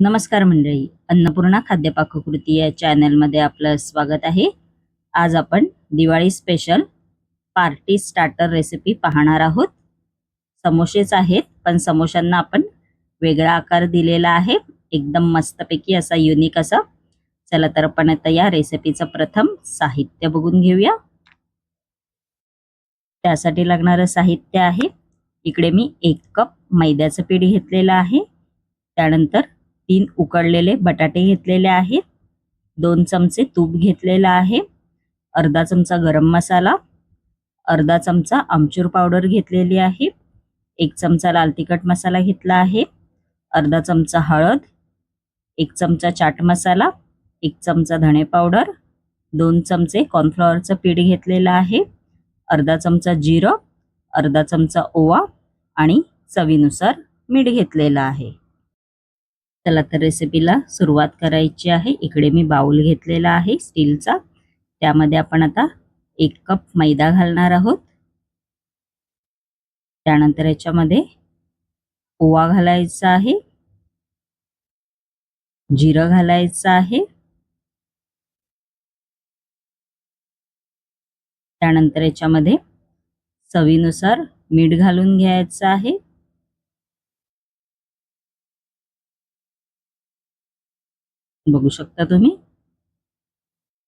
नमस्कार मंडळी अन्नपूर्णा खाद्यपाककृती या चॅनलमध्ये आपलं स्वागत आहे. आज आपण Diwali special party starter recipe पाहणार आहोत. समोसेच आहेत पण समोशांना आपण वेगळा आकार दिलेला आहे. एकदम मस्तपैकी असा युनिक असा. चला तर आपण आता या रेसिपीचं प्रथम साहित्य बघून घेऊया. त्यासाठी लागणारं साहित्य आहे. इकडे मी एक कप मैद्याचं पीठ घेतलेलं आहे. त्यानंतर तीन उकडलेले बटाटे घेतलेले आहेत. दोन चमचे तूप घेतलेलं आहे. अर्धा चमचा गरम मसाला. अर्धा चमचा आमचूर पावडर घेतलेली आहे. एक चमचा लाल तिखट मसाला घेतला आहे. अर्धा चमचा हळद. एक चमचा चाट मसाला. एक चमचा धणे पावडर. दोन चमचे कॉर्नफ्लॉवरचं पीठ घेतलेलं आहे. अर्धा चमचा जिरं. अर्धा चमचा ओवा आणि चवीनुसार मीठ घेतलेलं आहे. चला तर रेसिपीला सुरुवात करायची आहे. इकडे मी बाउल घेतलेला आहे स्टीलचा. त्यामध्ये आपण आता एक कप मैदा घालणार आहोत. त्यानंतर याच्यामध्ये ओवा घालायचा आहे. जिरं घालायचं आहे. त्यानंतर याच्यामध्ये चवीनुसार मीठ घालून घ्यायचं आहे. बघू शकता तुम्ही.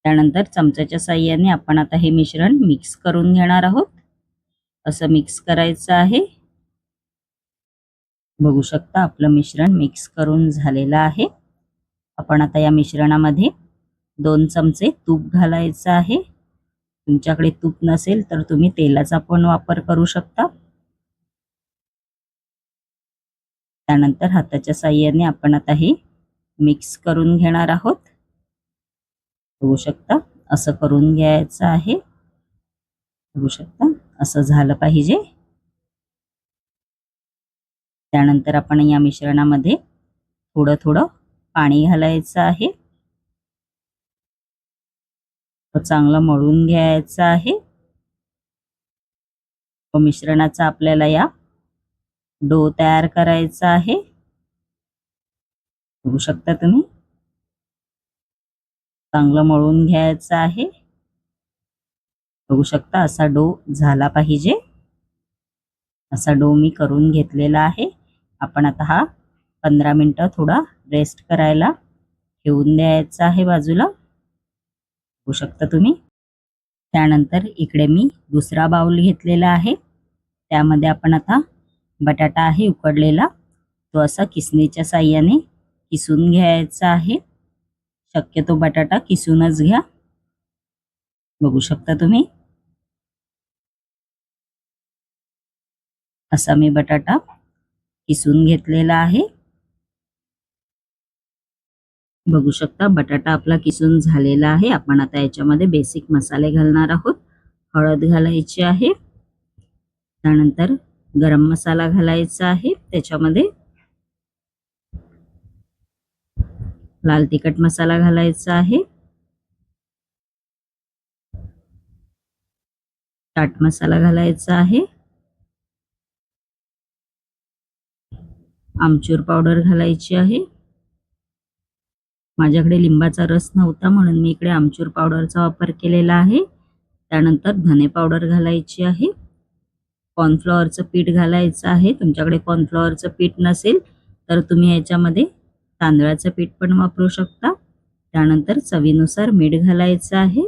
त्यानंतर चमच्याच्या साह्याने आपण आता हे मिश्रण मिक्स करून घेणार आहोत. असं मिक्स करायचं आहे. बघू शकता आपलं मिश्रण मिक्स करून झालेलं आहे. आपण आता या मिश्रणामध्ये दोन चमचे तूप घालायचं आहे. तुमच्याकडे तूप नसेल तर तुम्ही तेलाचा पण वापर करू शकता. त्यानंतर हाताच्या साह्याने आपण आता हे मिक्स करून घेणार आहोत. बघू शकता असं करून घ्यायचं आहे. बघू शकता असं झालं पाहिजे. त्यानंतर आपण या मिश्रणामध्ये थोडं थोडं पाणी घालायचं आहे. चांगलं मळून घ्यायचं आहे. मिश्रणाचा आपल्याला या डो तयार करायचा आहे. करू शकता तुम्ही चांगलं मळून घ्यायचं आहे. बघू शकता असा डो झाला पाहिजे. असा डो मी करून घेतलेला आहे. आपण आता हा पंधरा मिनटं थोडा रेस्ट करायला ठेवून द्यायचा आहे बाजूला. बघू शकता तुम्ही. त्यानंतर इकडे मी दुसरा बाउल घेतलेला आहे. त्यामध्ये आपण आता बटाटा आहे उकडलेला. तो असा किसणीच्या साह्याने किसून घ्यायचा आहे. शक्यतो बटाटा किसूनच घ्या. बघू शकता तुम्ही. असा मी बटाटा किसून घेतलेला आहे. बघू शकता बटाटा आपला किसून झालेला आहे. आपण आता याच्यामध्ये बेसिक मसाले घालणार आहोत. हळद घालायची आहे. त्यानंतर गरम मसाला घालायचा आहे. त्याच्यामध्ये लाल तिखट मसाला घालायचा आहे. चाट मसाला घालायचा आहे. आमचूर पावडर घालायची आहे. माझ्याकडे लिंबाचा रस नव्हता म्हणून मी इकडे आमचूर पावडरचा वापर केलेला आहे. त्यानंतर धने पावडर घालायची आहे. कॉर्नफ्लॉवरचं पीठ घालायचं आहे. तुमच्याकडे कॉर्नफ्लॉवरचं पीठ नसेल तर तुम्ही याच्यामध्ये तांदळाचं पीठ पण वापरू शकता. त्यानंतर चवीनुसार मीठ घालायचं आहे.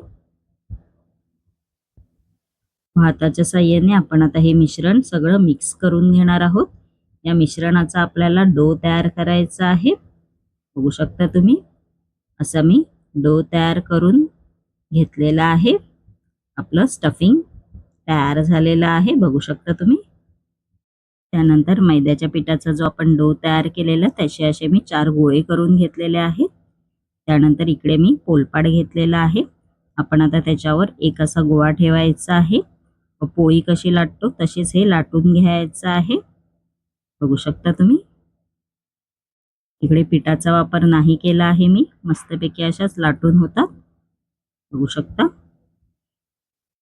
भाताच्या साह्याने आपण आता हे मिश्रण सगळं मिक्स करून घेणार आहोत. या मिश्रणाचा आपल्याला डो तयार करायचा आहे. बघू शकता तुम्ही असं मी डो तयार करून घेतलेला आहे. आपलं स्टफिंग तयार झालेलं आहे. बघू शकता तुम्ही. त्यानंतर मैद्याच्या पिठाचा जो आपण डो तयार केलेला त्याचे असे मी चार गोळे करून घेतलेले आहेत. त्यानंतर इकडे मी पोलपाड घेतलेला आहे. आपण आता त्याच्यावर एक असा गोळा ठेवायचा आहे. पोळी कशी लाटतो तशीच हे लाटून घ्यायचं आहे. बघू शकता तुम्ही. इकडे पिठाचा वापर नाही केला आहे मी. मस्तपैकी अशाच लाटून होतात. बघू शकता.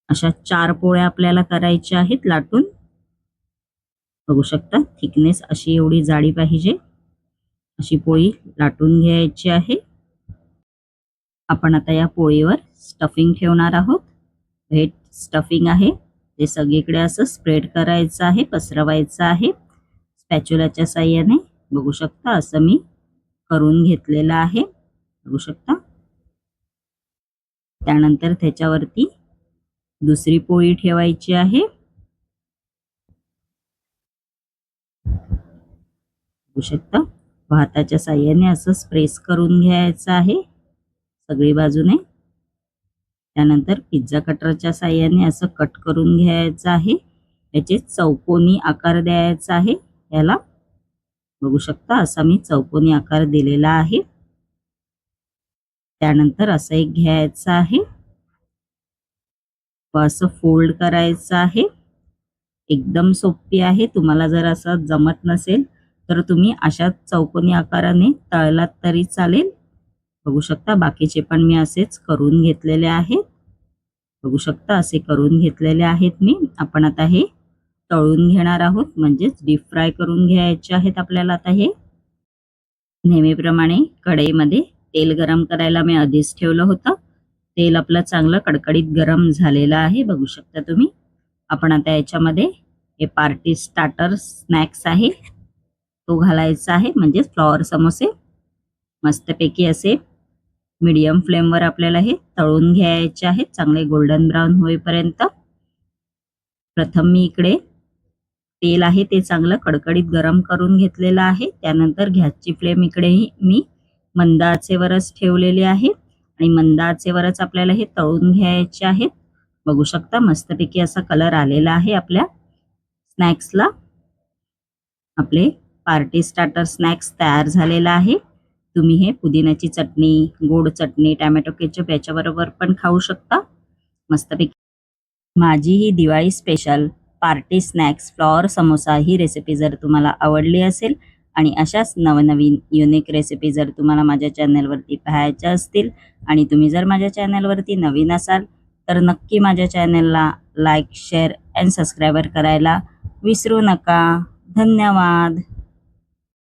अशा चार पोळ्या आपल्याला करायच्या आहेत लाटून. बघू शकता. थिकनेस अशी एवढी जाडी पाहिजे. अशी पोळी लाटून घ्यायची आहे. आपण आता या पोळीवर स्टफिंग ठेवणार आहोत. हे स्टफिंग आहे. ते सगळीकडे असं स्प्रेड करायचं आहे पसरवायचं आहे. स्पॅच्युलाच्या साह्याने बघू शकता असं मी करून घेतलेलं आहे. बघू शकता. त्यानंतर त्याच्यावरती दुसरी पोळी ठेवायची आहे. बघू शकता. भाताच्या साह्याने असं स्प्रेस करून घ्यायचं आहे. सगळी बाजूने. त्यानंतर पिझ्झा कटरच्या साह्याने असं कट करून घ्यायचं आहे. याचे चौकोनी आकार द्यायचा आहे. याला बघू शकता असा मी चौकोनी आकार दिलेला आहे. त्यानंतर असं एक घ्यायचं आहे. व असं फोल्ड करायचं आहे. एकदम सोपी आहे. तुम्हाला जर असं जमत नसेल तर तुम्ही अशा चौकोनी आकाराने तळलात तरी चालेल. बघू शकता बाकीचे पण मी असेच करून घेतलेले आहेत. बघू शकता असे करून घेतलेले आहेत मी. आपण आता हे तळून घेणार आहोत. म्हणजेच डीप फ्राय करून घ्यायचे आहेत आपल्याला आता हे. नेहमीप्रमाणे कढईमध्ये तेल गरम करायला मी आधीच ठेवलं होतं. तेल आपलं चांगलं कडकडीत गरम झालेलं आहे. बघू शकता तुम्ही. आपण आता याच्यामध्ये हे पार्टी स्टार्टर स्नॅक्स आहे. तो घालायचा आहे म्हणजेच फ्लॉवर समोसे. मस्तपैकी असे मीडियम फ्लेमवर आपल्याला हे तळून घ्यायचे आहेत चांगले गोल्डन ब्राऊन होईपर्यंत. प्रथम मी इकडे तेल आहे ते चांगलं कडकडीत गरम करून घेतलेलं आहे. त्यानंतर गॅसची फ्लेम इकडेही मी मंद आचेवरच ठेवलेली आहे आणि मंद आचेवरच आपल्याला हे तळून घ्यायचे आहेत. बघू शकता मस्तपैकी असा कलर आलेला आहे आपल्या स्नॅक्सला आपले पार्टी स्टार्टर स्नॅक्स तयार झालेला आहे. तुम्ही हे पुदिन्याची चटणी गोड चटणी टॅमॅटो केचप याच्याबरोबर पण खाऊ शकता. मस्तपैकी. माझी ही Diwali special party snacks flower samosa ही रेसिपी जर तुम्हाला आवडली असेल आणि अशाच नवनवीन युनिक रेसिपी जर तुम्हाला माझ्या चॅनलवरती पाहायच्या असतील आणि तुम्ही जर माझ्या चॅनलवरती नवीन असाल तर नक्की माझ्या चॅनलला लाईक शेअर अँड सबस्क्रायबर करायला विसरू नका. धन्यवाद.